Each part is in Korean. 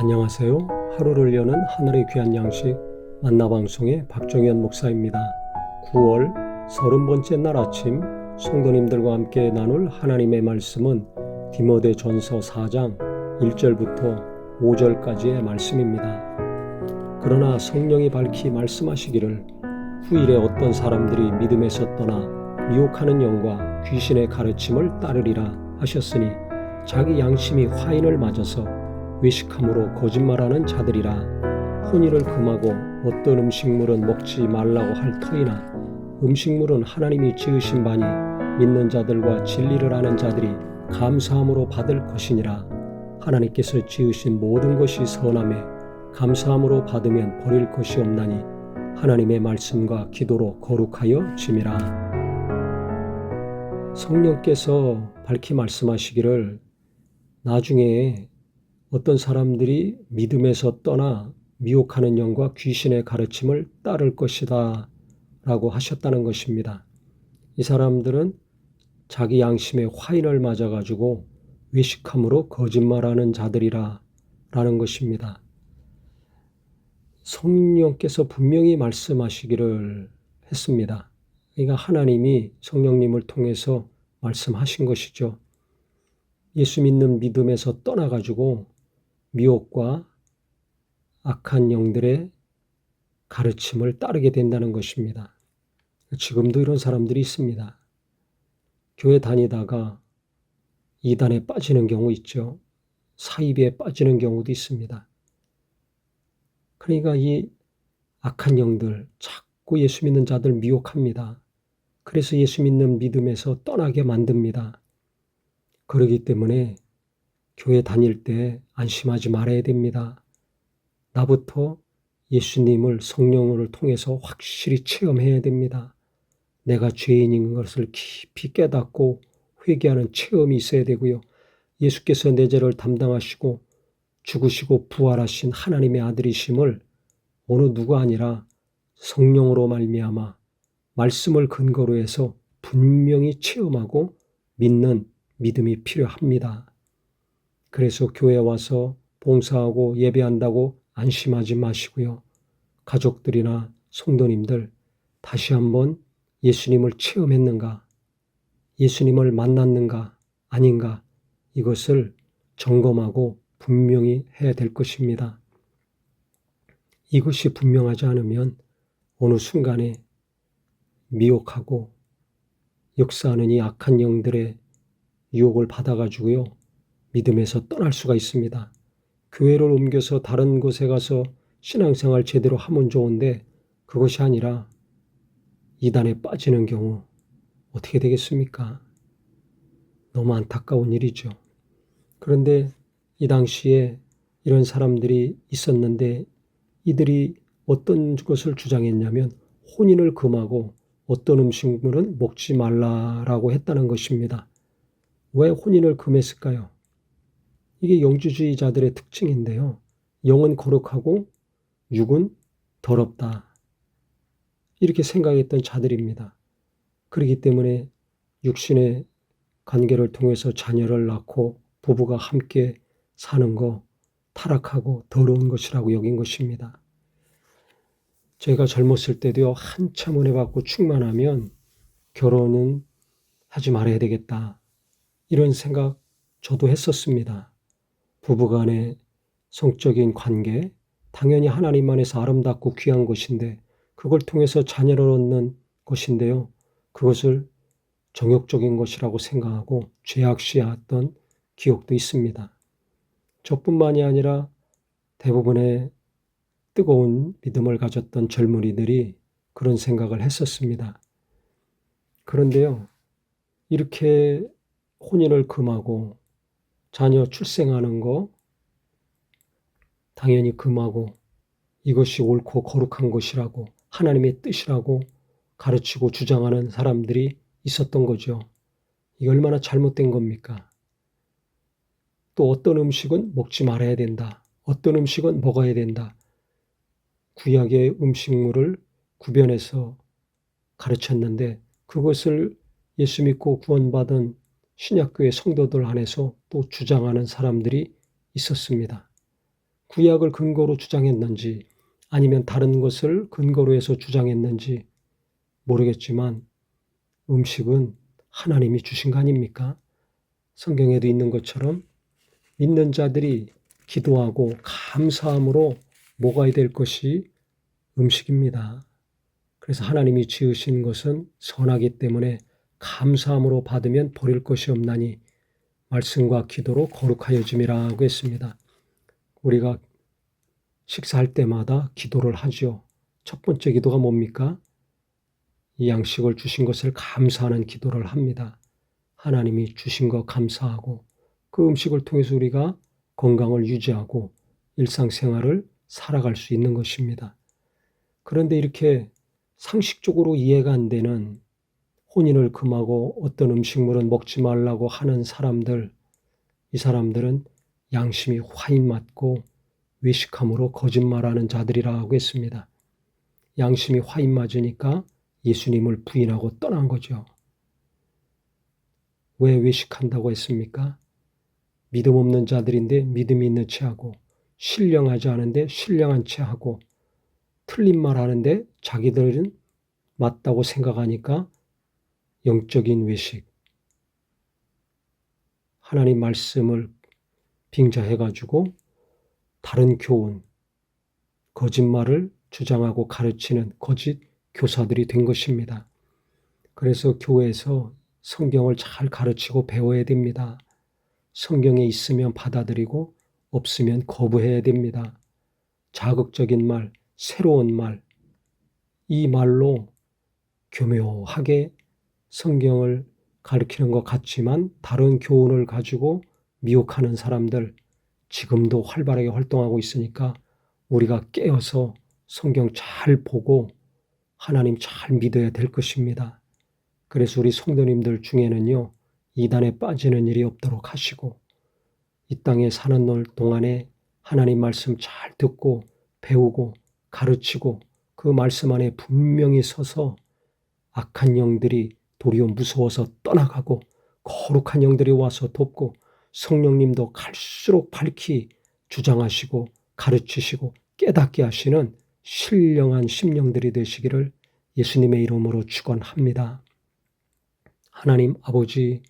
안녕하세요. 하루를 여는 하늘의 귀한 양식 만나방송의 박정현 목사입니다. 9월 30번째 날 아침 성도님들과 함께 나눌 하나님의 말씀은 디모데 전서 4장 1절부터 5절까지의 말씀입니다. 그러나 성령이 밝히 말씀하시기를 후일에 어떤 사람들이 믿음에서 떠나 미혹하는 영과 귀신의 가르침을 따르리라 하셨으니 자기 양심이 화인을 맞아서 외식함으로 거짓말하는 자들이라. 혼인을 금하고 어떤 음식물은 먹지 말라고 할 터이나 음식물은 하나님이 지으신 바니 믿는 자들과 진리를 아는 자들이 감사함으로 받을 것이니라. 하나님께서 지으신 모든 것이 선함에 감사함으로 받으면 버릴 것이 없나니 하나님의 말씀과 기도로 거룩하여 짐이라. 성령께서 밝히 말씀하시기를 나중에 어떤 사람들이 믿음에서 떠나 미혹하는 영과 귀신의 가르침을 따를 것이다 라고 하셨다는 것입니다. 이 사람들은 자기 양심의 화인을 맞아가지고 외식함으로 거짓말하는 자들이라 라는 것입니다. 성령께서 분명히 말씀하시기를 했습니다. 그러니까 하나님이 성령님을 통해서 말씀하신 것이죠. 예수 믿는 믿음에서 떠나가지고 미혹과 악한 영들의 가르침을 따르게 된다는 것입니다. 지금도 이런 사람들이 있습니다. 교회 다니다가 이단에 빠지는 경우 있죠. 사이비에 빠지는 경우도 있습니다. 그러니까 이 악한 영들 자꾸 예수 믿는 자들 미혹합니다. 그래서 예수 믿는 믿음에서 떠나게 만듭니다. 그러기 때문에 교회 다닐 때 안심하지 말아야 됩니다. 나부터 예수님을 성령을 통해서 확실히 체험해야 됩니다. 내가 죄인인 것을 깊이 깨닫고 회개하는 체험이 있어야 되고요. 예수께서 내 죄를 담당하시고 죽으시고 부활하신 하나님의 아들이심을 어느 누가 아니라 성령으로 말미암아 말씀을 근거로 해서 분명히 체험하고 믿는 믿음이 필요합니다. 그래서 교회 와서 봉사하고 예배한다고 안심하지 마시고요. 가족들이나 성도님들 다시 한번 예수님을 체험했는가? 예수님을 만났는가? 아닌가? 이것을 점검하고 분명히 해야 될 것입니다. 이것이 분명하지 않으면 어느 순간에 미혹하고 역사하는 이 악한 영들의 유혹을 받아가지고요. 믿음에서 떠날 수가 있습니다. 교회를 옮겨서 다른 곳에 가서 신앙생활 제대로 하면 좋은데 그것이 아니라 이단에 빠지는 경우 어떻게 되겠습니까? 너무 안타까운 일이죠. 그런데 이 당시에 이런 사람들이 있었는데 이들이 어떤 것을 주장했냐면 혼인을 금하고 어떤 음식물은 먹지 말라라고 했다는 것입니다. 왜 혼인을 금했을까요? 이게 영주주의자들의 특징인데요. 영은 거룩하고 육은 더럽다. 이렇게 생각했던 자들입니다. 그렇기 때문에 육신의 관계를 통해서 자녀를 낳고 부부가 함께 사는 거 타락하고 더러운 것이라고 여긴 것입니다. 제가 젊었을 때도요, 한참 은혜 받고 충만하면 결혼은 하지 말아야 되겠다. 이런 생각 저도 했었습니다. 부부간의 성적인 관계, 당연히 하나님 안에서 아름답고 귀한 것인데, 그걸 통해서 자녀를 얻는 것인데요. 그것을 정욕적인 것이라고 생각하고 죄악시했던 기억도 있습니다. 저뿐만이 아니라 대부분의 뜨거운 믿음을 가졌던 젊은이들이 그런 생각을 했었습니다. 그런데요, 이렇게 혼인을 금하고 자녀 출생하는 거 당연히 금하고 이것이 옳고 거룩한 것이라고 하나님의 뜻이라고 가르치고 주장하는 사람들이 있었던 거죠. 이 얼마나 잘못된 겁니까? 또 어떤 음식은 먹지 말아야 된다. 어떤 음식은 먹어야 된다. 구약의 음식물을 구별해서 가르쳤는데 그것을 예수 믿고 구원받은 신약교회 성도들 안에서 또 주장하는 사람들이 있었습니다. 구약을 근거로 주장했는지 아니면 다른 것을 근거로 해서 주장했는지 모르겠지만 음식은 하나님이 주신 거 아닙니까? 성경에도 있는 것처럼 믿는 자들이 기도하고 감사함으로 먹어야 될 것이 음식입니다. 그래서 하나님이 지으신 것은 선하기 때문에 감사함으로 받으면 버릴 것이 없나니 말씀과 기도로 거룩하여짐이라 고 했습니다. 우리가 식사할 때마다 기도를 하죠. 첫 번째 기도가 뭡니까? 이 양식을 주신 것을 감사하는 기도를 합니다. 하나님이 주신 것 감사하고 그 음식을 통해서 우리가 건강을 유지하고 일상생활을 살아갈 수 있는 것입니다. 그런데 이렇게 상식적으로 이해가 안 되는 혼인을 금하고 어떤 음식물은 먹지 말라고 하는 사람들, 이 사람들은 양심이 화인 맞고 외식함으로 거짓말하는 자들이라고 했습니다. 양심이 화인 맞으니까 예수님을 부인하고 떠난 거죠. 왜 외식한다고 했습니까? 믿음 없는 자들인데 믿음이 있는 채 하고, 신령하지 않은데 신령한 채 하고, 틀린 말 하는데 자기들은 맞다고 생각하니까 영적인 외식. 하나님 말씀을 빙자해가지고 다른 교훈, 거짓말을 주장하고 가르치는 거짓 교사들이 된 것입니다. 그래서 교회에서 성경을 잘 가르치고 배워야 됩니다. 성경에 있으면 받아들이고 없으면 거부해야 됩니다. 자극적인 말, 새로운 말, 이 말로 교묘하게 성경을 가르치는 것 같지만 다른 교훈을 가지고 미혹하는 사람들 지금도 활발하게 활동하고 있으니까 우리가 깨어서 성경 잘 보고 하나님 잘 믿어야 될 것입니다. 그래서 우리 성도님들 중에는요, 이단에 빠지는 일이 없도록 하시고, 이 땅에 사는 날 동안에 하나님 말씀 잘 듣고 배우고 가르치고 그 말씀 안에 분명히 서서 악한 영들이 도리어 무서워서 떠나가고 거룩한 영들이 와서 돕고 성령님도 갈수록 밝히 주장하시고 가르치시고 깨닫게 하시는 신령한 심령들이 되시기를 예수님의 이름으로 축원합니다. 하나님 아버지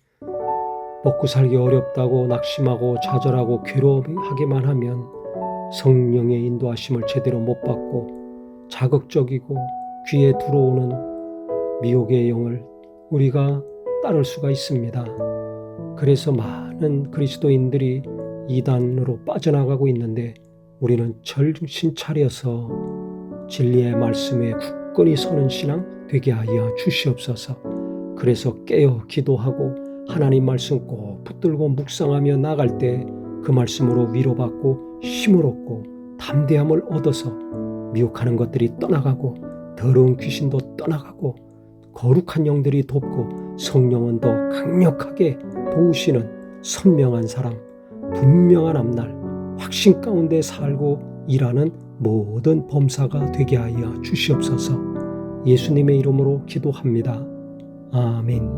먹고 살기 어렵다고 낙심하고 좌절하고 괴로워하기만 하면 성령의 인도하심을 제대로 못 받고 자극적이고 귀에 들어오는 미혹의 영을 우리가 따를 수가 있습니다. 그래서 많은 그리스도인들이 이단으로 빠져나가고 있는데 우리는 정신 차려서 진리의 말씀에 굳건히 서는 신앙 되게 하여 주시옵소서. 그래서 깨어 기도하고 하나님 말씀 꼭 붙들고 묵상하며 나갈 때 그 말씀으로 위로받고 힘을 얻고 담대함을 얻어서 미혹하는 것들이 떠나가고 더러운 귀신도 떠나가고 거룩한 영들이 돕고 성령은 더 강력하게 도우시는 선명한 사람, 분명한 앞날, 확신 가운데 살고 일하는 모든 범사가 되게 하여 주시옵소서 예수님의 이름으로 기도합니다. 아멘.